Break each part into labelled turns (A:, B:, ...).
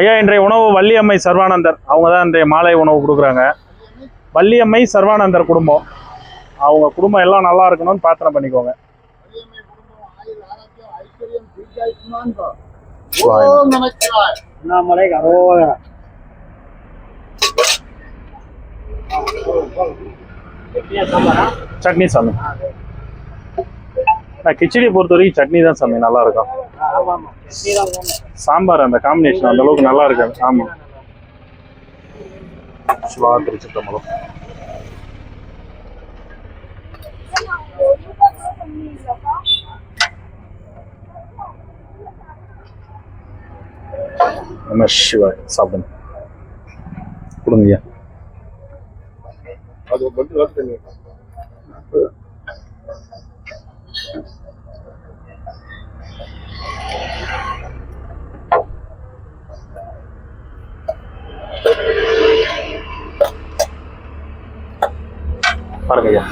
A: ஐயா இன்றைய உணவு வள்ளியம்மை சர்வானந்தர். அவங்க தான் இன்றைய மாலை உணவு கொடுக்குறாங்க. வள்ளியம்மை சர்வானந்தர் குடும்பம். அவங்க குடும்பம் எல்லாம் நல்லா இருக்கணும்னு பிரார்த்தனை பண்ணிக்கோங்க.
B: அண்ணாமலை அரோகரா
A: சட்னி சாமி. நான் கிச்சடி பொறுத்த வரைக்கும் சட்னி தான் சாமி நல்லா இருக்கும். சாம்பார் அந்த காம்பினேஷன் அந்த அளவுக்கு நல்லா இருக்காது ஆமா. சிவா திருச்சிட்டம்பலம் நம்ம சிவா சாப்பிடுங்க. அது கொடுங்க ஐயா பாருங்க ஐயா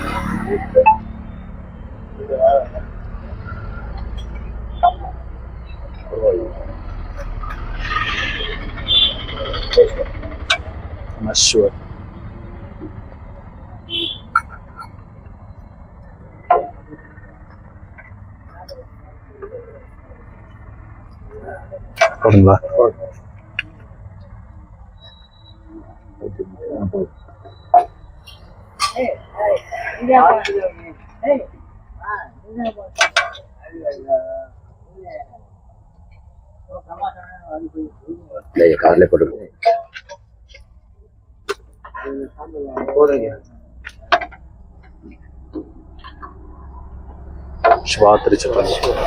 A: நம்ம சிவா போடுங்களா
C: கார்ல போட்டு
A: சிவா திருச்சிட்டம்பலம்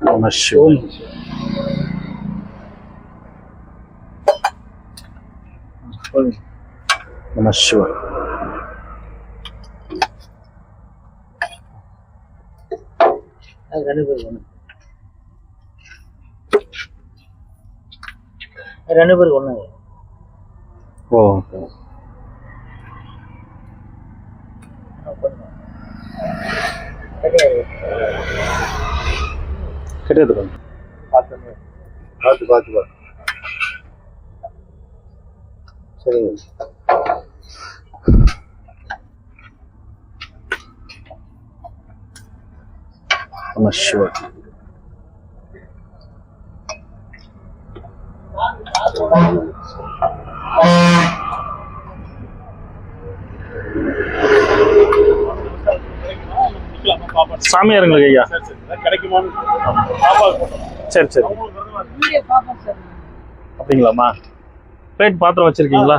A: நம்ம சிவா நம்ம சிவா
B: அது ரெண்டு பேருக்கு ஒண்ணு. அது ரெண்டு பேருக்கு ஒண்ணு.
A: ஓ. கிடையாது
C: பார்த்து பார்த்து பார்த்து சரிங்க.
A: நம்ம சாமியாருங்களுக்கு ஐயா? சரி சரி. அப்படிங்களாம்மா? பிளேட் பாத்திரம் வச்சிருக்கீங்களா?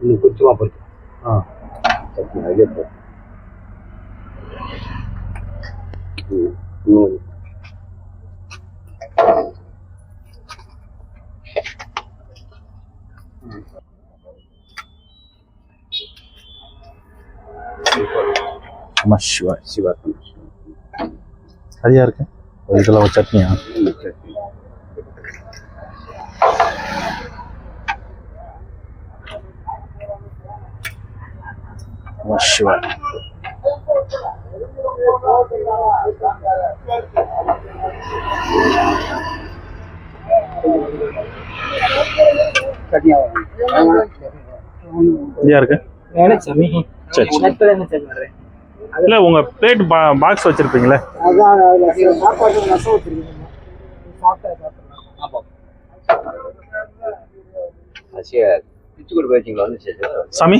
C: இன்னும் கொஞ்சமா போட்டு ஆ. சட்னி அதிலே போ ம், இன்னும்
A: நம்ம சிவா
C: சிவா
A: சரியா இருக்கு இதெல்லாம் ஒரு சட்னியா நம்ம சிவா சரியா இருக்கு
B: சாமி
A: சரி இல்ல உங்க பிளேட் பாக்ஸ் வச்சிருப்பீங்களே? சாமி?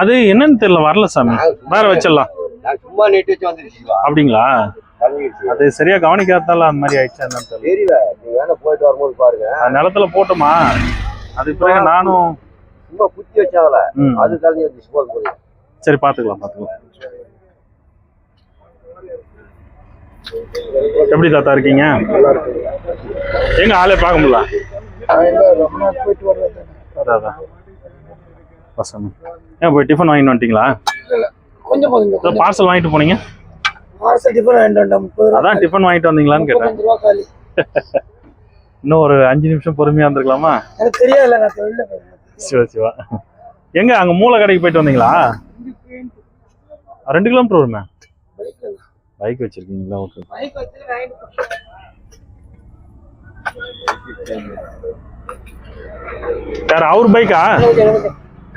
A: அது என்னன்னு தெரியல வரல சாமி. வேற வச்சிடலாம்.
C: சும்மா
A: அப்படிங்களா? அது சரியா கவனிக்காதால அந்த மாதிரி ஆயிடுச்சு என்னன்னு தெரியல.
C: போயிட்டு வரும்போது பாருங்க.
A: நிலத்துல போட்டோமா? அது பிறகு நானும்
C: சும்மா குத்தி வச்சாங்களே அது கலந்து வந்துச்சு போதும்
A: சரி பார்த்துக்கலாம் பார்த்துக்கலாம். எப்படி தாத்தா இருக்கீங்க? எங்க ஆளே பார்க்க முடியல.
B: போயிட்டு வர்றது
A: பசங்க. ஏன் போய் டிஃபன் வாங்கிட்டு வந்துட்டீங்களா?
B: கொஞ்சம் போதுங்க
A: பார்சல் வாங்கிட்டு போனீங்க?
B: பார்சல் டிஃபன் வாங்கிட்டு முப்பது ரூபா
A: அதான் டிஃபன் வாங்கிட்டு வந்தீங்களான்னு கேட்டேன். இன்னும் ஒரு அஞ்சு நிமிஷம் பொறுமையா இருந்திருக்கலாமா?
B: எனக்கு தெரியாதுல்ல நான் போயிருந்தேன்
A: சிவா சிவா. எங்க அங்க மூளை கடைக்கு போயிட்டு வந்தீங்களா? ரெண்டு கிலோமீட்டர் வருமே? பைக் வச்சிருக்கீங்களா? ஓகே யார் அவர் பைக்கா.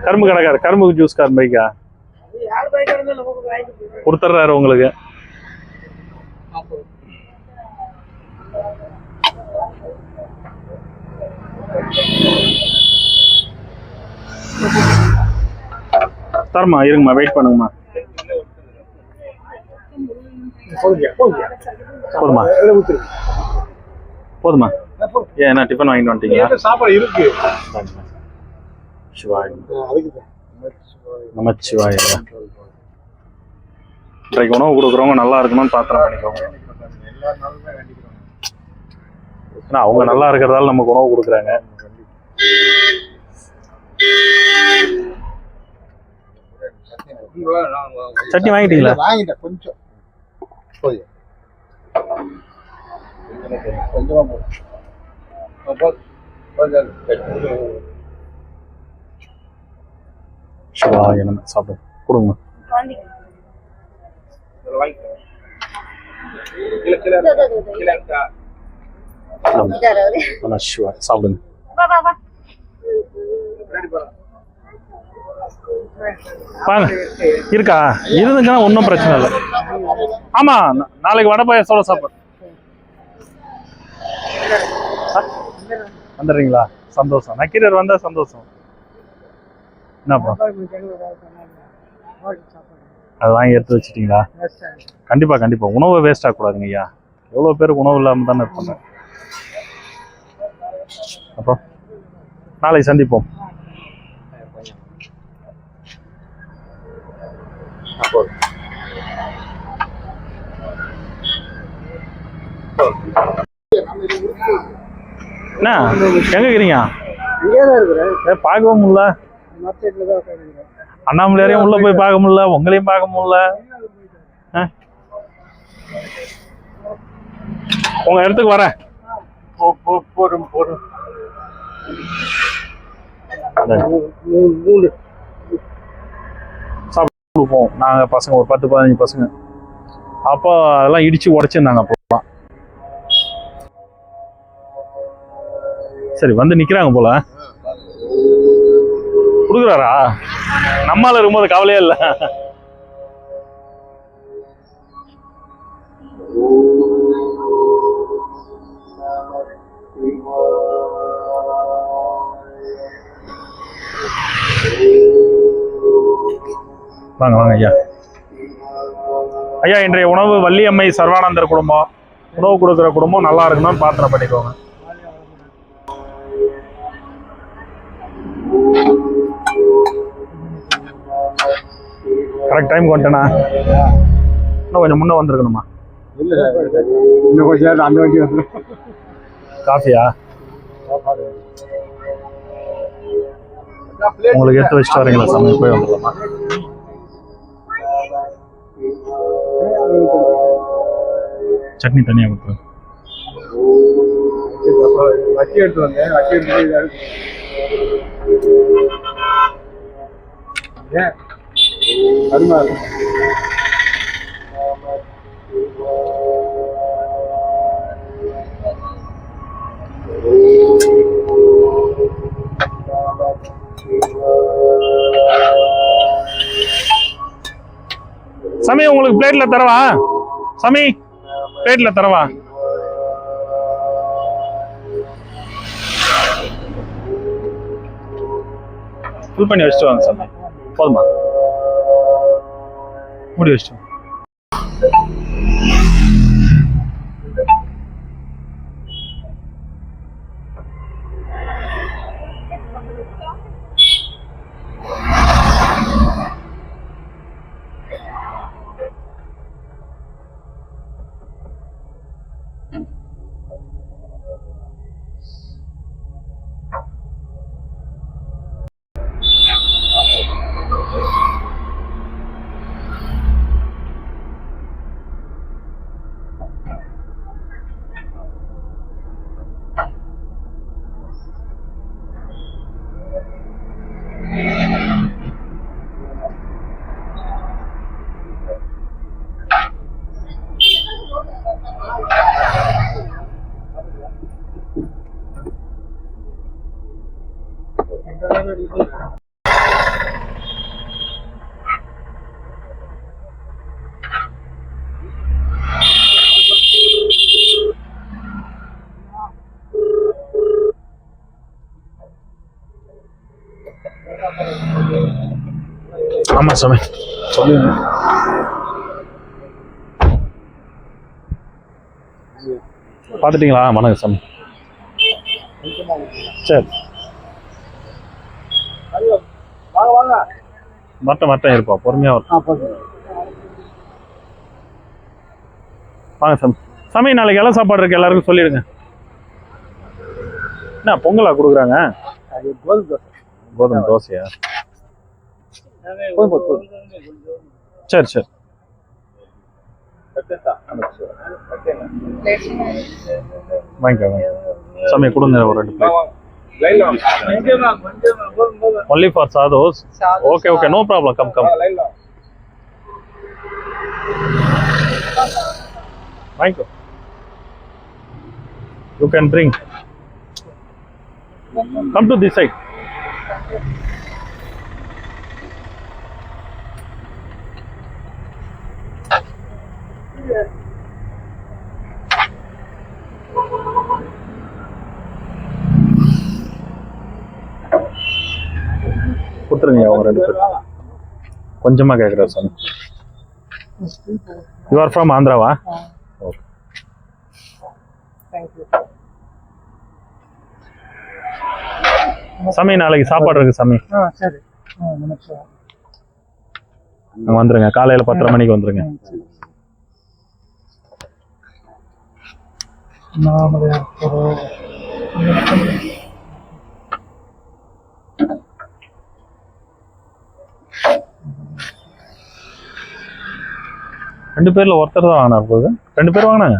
A: கரும்பு கடைக்கார் கரும்பு ஜூஸ் கார் பைக்கா? கொடுத்துட்றாரு உங்களுக்கு. தரமா இருங்கம்மா வெயிட் பண்ணுங்கம்மா. போதுமா போதுமா ஏன் என்ன டிஃபன் வாங்கிட்டு வந்துட்டீங்களா
B: சாப்பாடு இருக்கு.
A: சிவாய். நமச்சிவாய. இன்றைக்கு உணவு கொடுக்குறவங்க நல்லா இருக்கணும்னு பிரார்த்தனை பண்ணிக்கோங்க ஏன்னா அவங்க நல்லா இருக்கிறதால நமக்கு உணவு கொடுக்குறாங்க. சட்னி வாங்கிட்டீங்களா?
B: வாங்கிட்டேன் கொஞ்சம்.
C: போதும்
B: கொஞ்சமா போதும்
A: சிவாய நம்ம சாப்பிடு கொடுங்க. சிவா சாப்பிடுங்க. இருக்கா? இருந்துச்சுன்னா ஒன்றும் பிரச்சனை இல்லை. ஆமா நாளைக்கு வடை பாயசத்தோட சாப்பாடு? வந்துடுறீங்களா? சந்தோஷம். நக்கீரர் வந்தா சந்தோஷம். என்னப்பா? அது வாங்கி எடுத்து வச்சிட்டீங்களா? கண்டிப்பா கண்டிப்பா. உணவை வேஸ்ட் ஆகக்கூடாதுங்க ஐயா. எவ்வளோ பேருக்கு உணவு இல்லாமல் தானே இருப்பாங்க? அப்புறம் நாளை சந்திப்போம். என்ன? எங்க இருக்கிறீங்க பார்க்கவும் முடியல அண்ணாமலையாரையும் உள்ள போய் பார்க்க முடியல உங்களையும் பார்க்க முடியல? உங்க இடத்துக்கு வரேன்.
B: போடும்
A: இந்தாங்க.
B: மூணு
A: கொடுப்போம் நாங்க பசங்க ஒரு பத்து பதினஞ்சு பசங்க. அப்போ அதெல்லாம் இடிச்சு உடைச்சிருந்தாங்க அப்போலாம் சரி வந்து நிக்கிறாங்க போல. கொடுக்குறாரா? நம்மால இருக்கும்போது கவலையே இல்லை. வாங்க வாங்க ஐயா. ஐயா இன்றைய உணவு வள்ளியம்மை சர்வானந்தர் குடும்பம். உணவு கொடுக்குற குடும்பம் நல்லா இருக்கணும்னு பிரார்த்தனை பண்ணிக்கோங்க. கரெக்ட் டைம் வந்துட்டேனா இன்னும் கொஞ்சம் முன்ன வந்திருக்கணுமா?
B: இன்னும் கொஞ்சம் அந்த வண்டி வந்து.
A: காஃபியா? உங்களுக்கு எடுத்து வச்சுட்டு வரீங்களா சாமி? போய் வந்துடலாமா? சட்னி தனியாக கொடுத்துருங்க
B: வட்டி எடுத்து வந்தேன். எடுத்து. ஏன்? அருமா
A: சாமி உங்களுக்கு பிளேட்ல தரவா? சமி பிளேட்ல தரவா? ஃபுல் பண்ணி வச்சுட்டு வாங்க சாமி. போதுமா? மூடி வச்சுட்டு வாங்க. ஆமா சாமி சொல்லுங்க பார்த்துட்டீங்களா வணக்கம் சாமி. சரி.
B: வாங்க வாங்க
A: மட்டம் மட்டம் இருப்பா. பொறுமையா வரும் வாங்க சாமி. சாமி நாளைக்கு இலை சாப்பாடு இருக்கு. எல்லாருக்கும் சொல்லிடுங்க. என்ன பொங்கலா கொடுக்குறாங்க?
B: அது கோதுமை தோசை.
A: கோதுமை தோசையா?
B: போதும் போதும்
A: சரி சரி. வாங்கிக்கோ வாங்கிக்கோ. சாமி கொடுங்க ஒரு ரெண்டு plate only for சாதோஸ் okay okay no problem come come வாங்கிக்கோ. You can drink come to this side கொடுத்துருங்க அவங்க ரெண்டு பேரும் கொஞ்சமா கேட்குறேன் சாமி. யூ ஆர் ஃப்ரம் ஆந்திராவா? ஓகே சாமி நாளைக்கு சாப்பாடு இருக்கு சாமி. வந்துருங்க காலையில பத்தரை மணிக்கு வந்துருங்க.
B: நாமளையார்
A: ரெண்டு பேர்ல ஒருத்தர் தான் வாங்கினா போகுது ரெண்டு பேர் வாங்கினாங்க?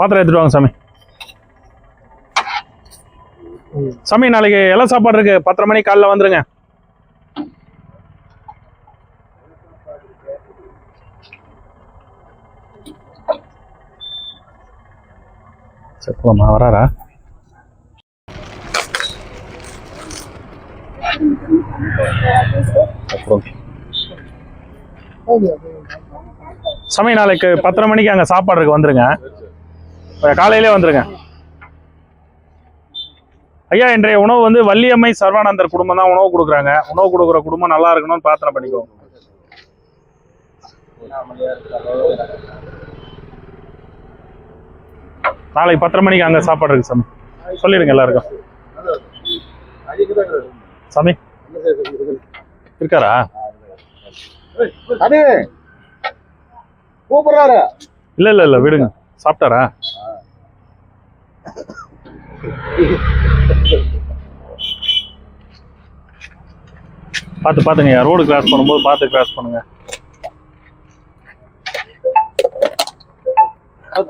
A: பாத்திரம் எடுத்துட்டு வாங்க சாமி. சாமி நாளைக்கு எல்லாம் சாப்பாடு இருக்கு. பத்தரை மணி காலைல வந்துருங்க. சரி போமா வராரா? அப்புறம். நாளைக்கு பத்தரை மணிக்கு அங்கே சாப்பாடு இருக்கு வந்துருங்க. காலையிலே வந்துருங்க. ஐயா இன்றைய உணவு வந்து வள்ளியம்மை சர்வானந்தர் குடும்பம் தான் உணவு கொடுக்குறாங்க. உணவு கொடுக்குற குடும்பம் நல்லா இருக்கணும்னு பிரார்த்தனை பண்ணிக்கோ நாளைக்கு பத்தரை மணிக்கு அங்கே சாப்பாடு இருக்கு சாமி. சொல்லிடுங்க எல்லாருக்கும். சாமி. இருக்காரா?
C: கூப்பிடுறாரு.
A: இல்ல இல்ல இல்ல விடுங்க. சாப்பிட்டாரா? பார்த்து பார்த்துங்க ரோடு கிராஸ் பண்ணும்போது பார்த்து கிராஸ் பண்ணுங்க. ஆ,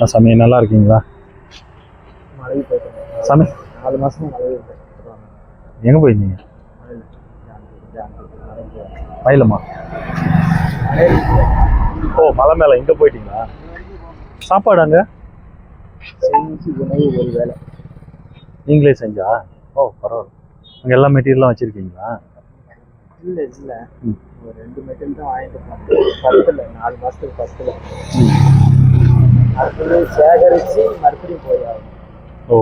A: சாமி நல்லா இருக்கீங்களா? சாமி.
B: நாலு இல்லை
A: எங்க போயிருந்தீங்க? மயிலம்மா. ஓ மலை மேல இங்க போயிட்டீங்களா? சாப்பாடு அங்க?
B: ஒரு வேலை.
A: நீங்களே செஞ்சா? ஓ பரவாயில்ல. அங்க எல்லா மெட்டீரியல்லாம் வச்சிருக்கீங்களா?
B: இல்லை இல்லை.
A: ம்.
B: ஒரு ரெண்டு மெட்டீரியல் தான் வாங்கிட்டு பத்தில் நாலு மாசத்துக்கு பத்தில். அடுத்தது சேகரித்து மறுபடியும் போய் ஆகணும்.
A: ஓ.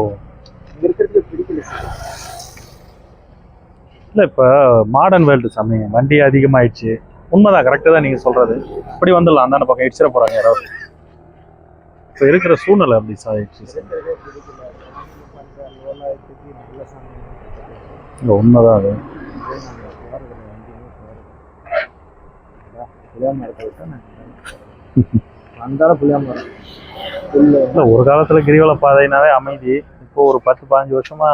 B: இங்க இருக்கிறது பிடிக்கல சார்.
A: இல்ல இப்ப மாடர்ன் வேர்ல்டு சாமி வண்டி அதிகமாயிடுச்சு. உண்மைதான் கரெக்டாக தான் நீங்க சொல்றது. இப்படி வந்துடலாம் அந்தாண்ட பக்கம் இடிச்சிட போறாங்க யாராவது. இப்போ இருக்கிற சூழ்நிலை அப்படி
B: சாமி
A: இந்த உண்மைதான் அது.
B: புளியா மரத்தை விட்டா வந்தாலும் புளியா மரம் புல்லு.
A: இல்லை ஒரு காலத்தில் கிரிவல பாதைனாவே அமைதி. இப்போ ஒரு பத்து பதினஞ்சு வருஷமா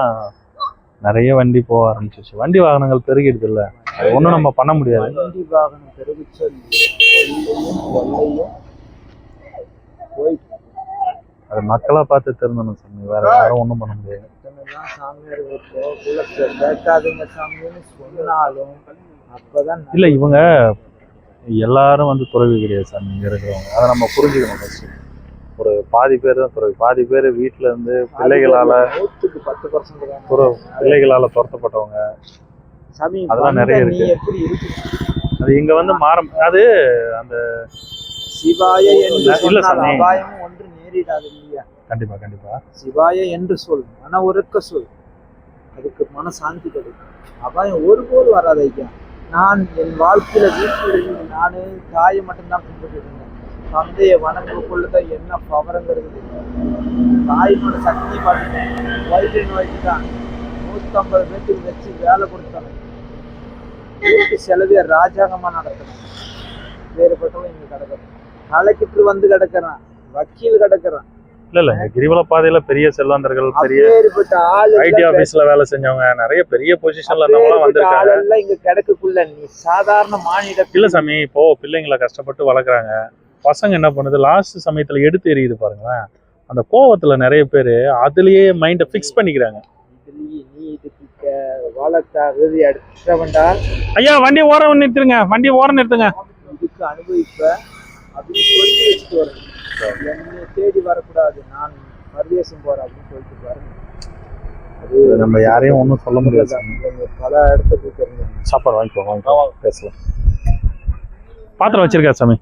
A: நிறைய வண்டி போக ஆரம்பிச்சிச்சு வண்டி வாகனங்கள் பெருகிடுது இல்ல? அது ஒன்றும் நம்ம பண்ண முடியாது.
B: வண்டி வாகனம் போயிட்டு.
A: அது மக்களா பார்த்து திருந்தணும் சாமி. வேற யாரும் ஒன்றும் பண்ண முடியாது.
B: சாமியார் சொன்னாலும் அப்பதான்
A: இல்லை இவங்க எல்லாரும் வந்து துறவி கிடையாது சாமி இங்கே இருக்கிறவங்க. அதை நம்ம புரிஞ்சுக்கணும் ஃபர்ஸ்ட் ஒரு பாதி பேர் தான் துறவி. பாதி பேர் வீட்டில் இருந்து பிள்ளைகளால
B: பத்து பர்சன்ட்
A: துற பிள்ளைகளால துரத்தப்பட்டவங்க.
B: சாமி
A: அதெல்லாம் நிறைய இருக்கு. அது இங்க வந்து மாற அது அந்த
B: சிவாய என்று
A: இல்ல சாமி.
B: ஒன்று நேரிடாது இல்லையா
A: கண்டிப்பா கண்டிப்பா.
B: சிவாய என்று சொல் மன உருக்க சொல். அதுக்கு மன சாந்தி கிடைக்கும். அபாயம் ஒருபோது வராது ஐயா. நான் என் வாழ்க்கையில வீட்டில் இருந்து தாயை மட்டும்தான் கும்பிட்டு இருந்தேன் தந்தையை வணங்கக்குள்ளதான் என்ன பவரங்கிறது தாயினோட சக்தி பார்த்துட்டேன் வயிறு நோய்க்கு தான் நூற்றம்பது பேத்துக்கு வச்சு வேலை கொடுத்தாங்க வீட்டு செலவே ராஜாங்கமா நடக்கணும். வேறுபட்டவன் இங்கே கிடக்குறான் கலெக்டர் வந்து கிடக்கிறான். வக்கீல் கிடக்கிறான்.
A: இல்ல இல்ல கிரிவல பாதையில பெரிய செல்வந்தர்கள் பெரிய ஐடி ஆபீஸ்ல வேலை செஞ்சவங்க நிறைய பெரிய பொசிஷன்ல இருந்தவங்களாம் வந்திருக்காங்க.
B: இங்க கிடக்குக்குள்ள நீ சாதாரண மானிட
A: இல்ல சாமி இப்போ பிள்ளைங்களை கஷ்டப்பட்டு வளர்க்குறாங்க. பசங்க என்ன பண்ணுது? லாஸ்ட் சமயத்துல எடுத்து எறியுது பாருங்களேன். அந்த கோவத்துல நிறைய பேர் அதுலயே மைண்டை ஃபிக்ஸ் பண்ணிக்கிறாங்க. ஐயா வண்டி ஓரம் நிறுத்துருங்க வண்டி ஓரம் நிறுத்துங்க.
B: அனுபவிப்ப. அப்படின்னு சொல்லி வச்சுட்டு என்னை தேடி வரக்கூடாது. நான் பரதேசம் போறேன் அப்படின்னு சொல்லிட்டு பாருங்க.
A: இது நம்ம யாரையும் ஒன்றும் சொல்ல முடியாது
B: பல இடத்துக்கு தெரிஞ்சாங்க
A: சாப்பாடு வாங்கிக்கோ வாங்கிக்கோ பேசலாம். பாத்திரம் வச்சிருக்கா சாமி?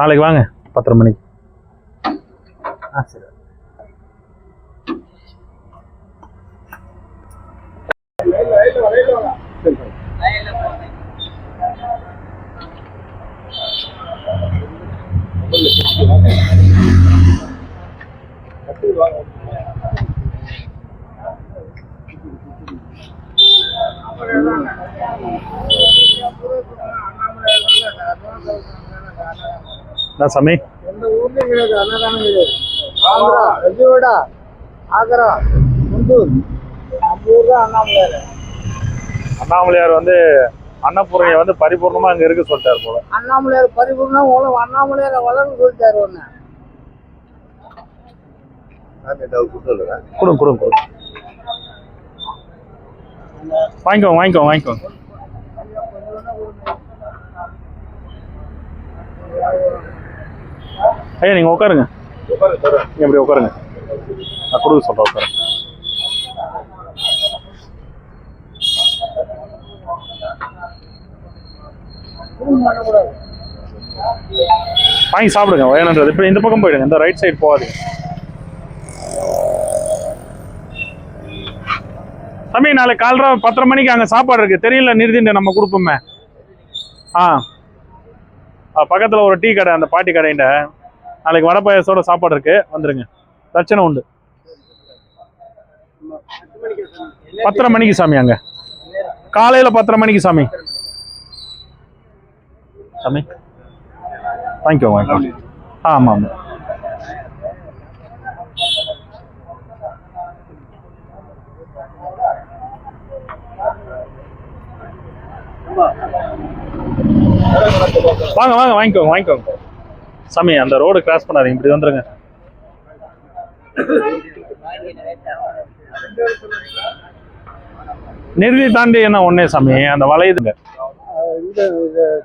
A: நாளைக்கு வாங்க. பத்தரை மணிக்கு.
B: ஆ சரி.
A: என்ன சாமி?
B: எந்த ஊர்லயும் கிடையாது அன்னதானம் கிடையாது ஆந்திரா விஜயவாடா ஆக்ரா குண்டூர். நம்ம ஊர் தான் அண்ணாமலையார்.
A: அண்ணாமலையார் வந்து அன்னபூரணியை வந்து பரிபூர்ணமா அங்க இருக்கு சொல்லிட்டாரு போல.
B: அண்ணாமலையார் பரிபூர்ணா உலகம் அண்ணாமலையார் வளர்ந்து சொல்லிட்டாரு
C: கொடுத்துருங்க
A: கொடுங்க கொடுங்க கொடுங்க வாங்கிக்கோ வாங்கிக்கோ வாங்கிக்கோ. ஐயா நீங்க உட்காருங்க. இப்படி உட்காருங்க. நான் கொடுக்க சொல்றேன் உட்காருங்க. வாங்கி சாப்பிடுங்க வயலன்றது இப்போ இந்த பக்கம் போயிடுங்க இந்த ரைட் சைடு போகாதீங்க. தம்பி நாளைக்கு காலைல பத்தரை மணிக்கு அங்கே சாப்பாடு இருக்கு. தெரியல நிறுத்திட்டு நம்ம கொடுப்போமே. ஆ. பக்கத்தில் ஒரு டீ கடை அந்த பாட்டி கடையிட்ட நாளைக்கு வடை பாயசோட சாப்பாடு இருக்கு. வந்துருங்க. பிரச்சனை உண்டு. பத்தரை மணிக்கு சாமி அங்கே. காலையில் பத்தரை மணிக்கு சாமி. சாமி வாங்கிக்கோ வாங்கிக்கோ ஆமா ஆமா வாங்க வாங்க வாங்கிக்கோங்க வாங்கிக்கோங்க. சாமி அந்த ரோடு கிராஸ் பண்ணாதீங்க இப்படி வந்துருங்க. நிறுதி தாண்டி என்ன ஒண்ணே சாமி? அந்த வளையுதுங்க.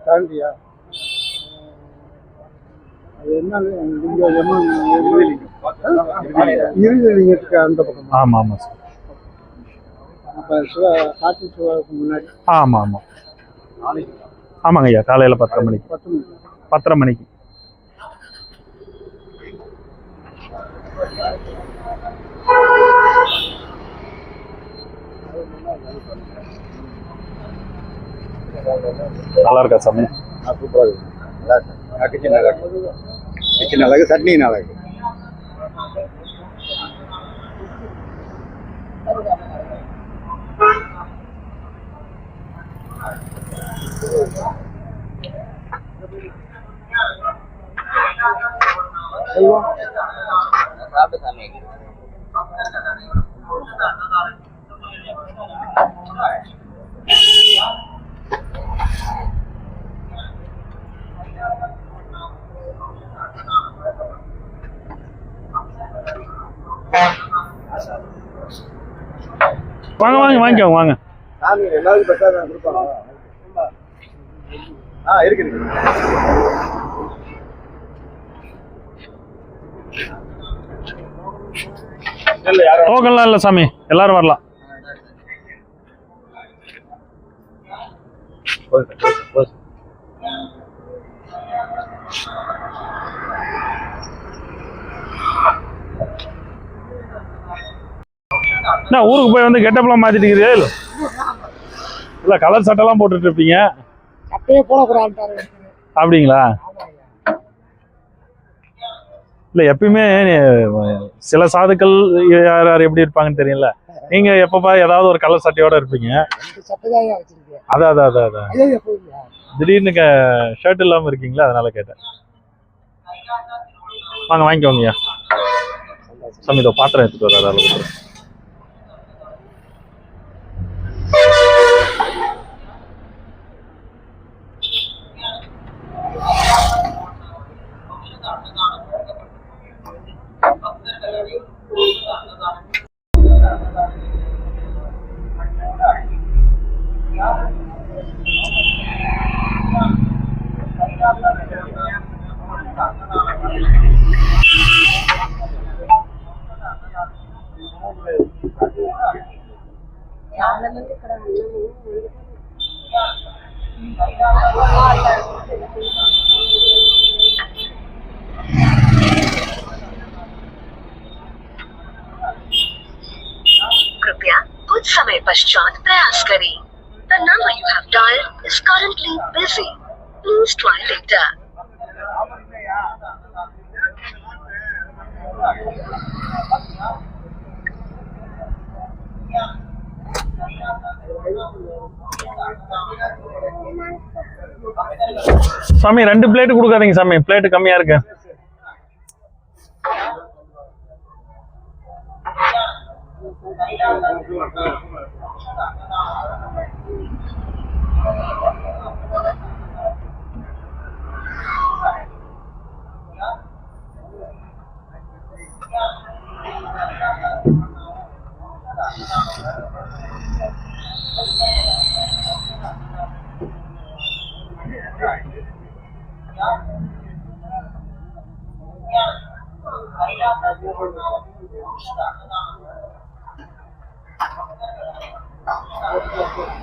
B: தாண்டியா? அந்த பக்கம்
A: ஆமாம் ஆமாம் சார் ஆமாம். ஆமாம் ஆமாங்க ஐயா காலையில பத்தரை மணிக்கு.
B: பத்து
A: பத்தரை மணிக்கு. நல்லா இருக்கா சாமி?
C: சூப்பராக இருக்கு நல்லா இருக்கு கிச்சன் நல்லா இருக்கு கிச்சன் நல்லா இருக்கு சட்னி
A: வாங்க வாங்க வாங்கிக்கோங்க வாங்க. டோக்கன்லாம் இல்லை சாமி. எல்லாரும் வரலாம்.
C: போதும் சார், போதும், போதும்.
A: என்ன ஊருக்கு போய் வந்து கெட்டப்லாம் மாத்திட்டு இல்ல கலர் சட்டைலாம் போட்டுட்டு இருப்பீங்க. அப்படிங்களா? இல்ல எப்பயுமே சில சாதுக்கள் யார் யார் எப்படி இருப்பாங்கன்னு தெரியல நீங்க எப்பப்பா ஏதாவது ஒரு கலர் சட்டையோட இருப்பீங்க. அதான் அதான் அதான் அதான் திடீர்னு ஷர்ட் இல்லாம இருக்கீங்களா? அதனால கேட்டேன். வாங்க வாங்கிக்கோங்கய்யா. சாமி இதோ பாத்திரம் எடுத்துட்டு வர்றாரு அளவுக்கு சாமி ரெண்டு பிளேட் கொடுக்காதீங்க சாமி. பிளேட் கம்மியா இருக்கு.
C: வாங்க வாங்க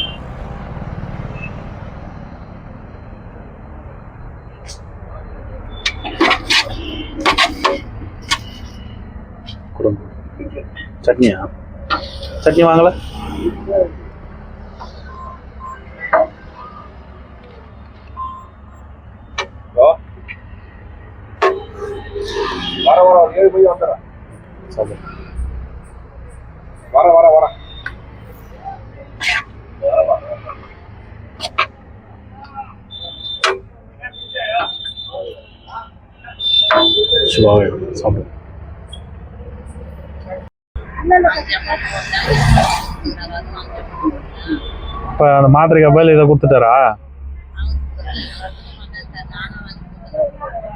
A: சட்னியா? சட்னி வாங்கல?
D: வர வர ஏழு மணி வந்துடுறேன். வர வர வர.
E: சிவாவே சாப்பிடு. இப்போ அந்த மாத்திரைக்கு பதில் இதை கொடுத்துட்டாரா?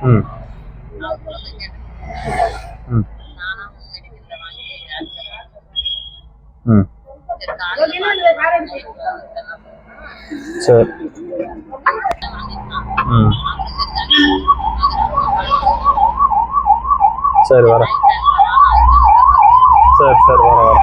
E: ம். ம். ம். சரி. ம். சரி வரேன். சரி சரி வர வர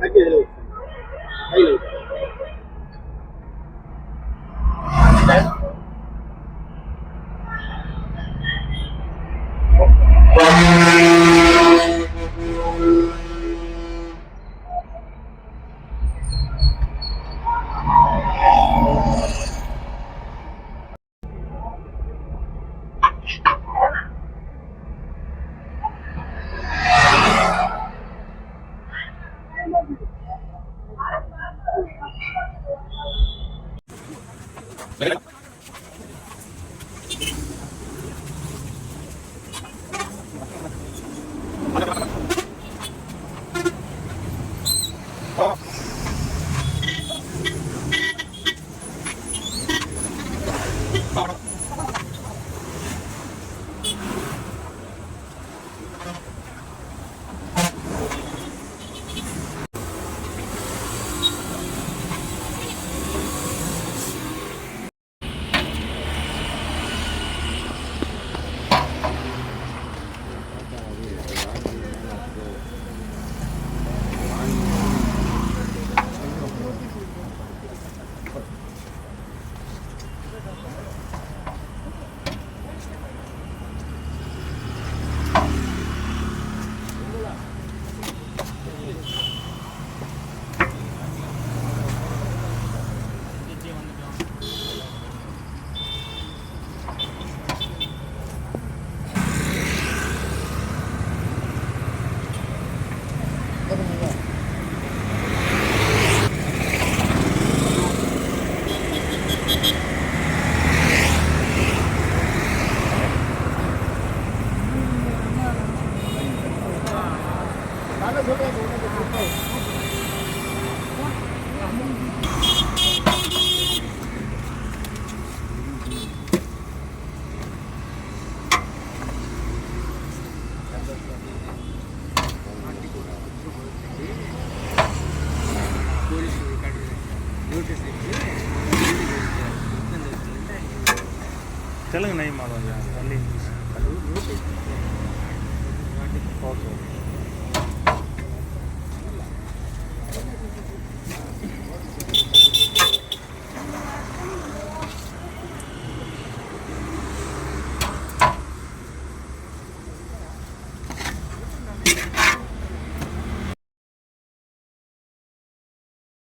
E: Thank you.